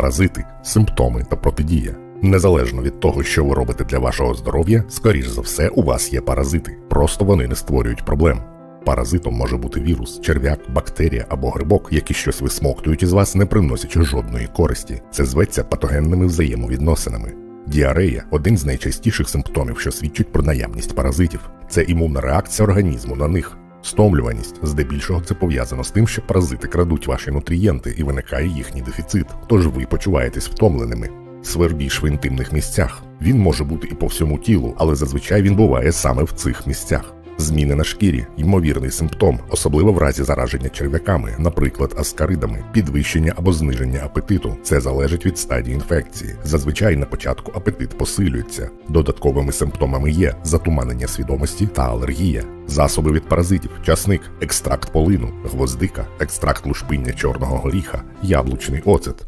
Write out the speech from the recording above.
Паразити, симптоми та протидія. Незалежно від того, що ви робите для вашого здоров'я, скоріш за все, у вас є паразити. Просто вони не створюють проблем. Паразитом може бути вірус, черв'як, бактерія або грибок, які щось висмоктують із вас, не приносячи жодної користі. Це зветься патогенними взаємовідносинами. Діарея один з найчастіших симптомів, що свідчить про наявність паразитів. Це імунна реакція організму на них. Стомлюваність здебільшого це пов'язано з тим, що паразити крадуть ваші нутрієнти і виникає їхній дефіцит, тож ви почуваєтесь втомленими. Свербіж в інтимних місцях. Він може бути і по всьому тілу, але зазвичай він буває саме в цих місцях. Зміни на шкірі ймовірний симптом, особливо в разі зараження черв'яками, наприклад, аскаридами, підвищення або зниження апетиту. Це залежить від стадії інфекції. Зазвичай на початку апетит посилюється. Додатковими симптомами є затуманення свідомості та алергія, засоби від паразитів, часник, екстракт полину, гвоздика, екстракт лушпиння чорного горіха, яблучний оцет.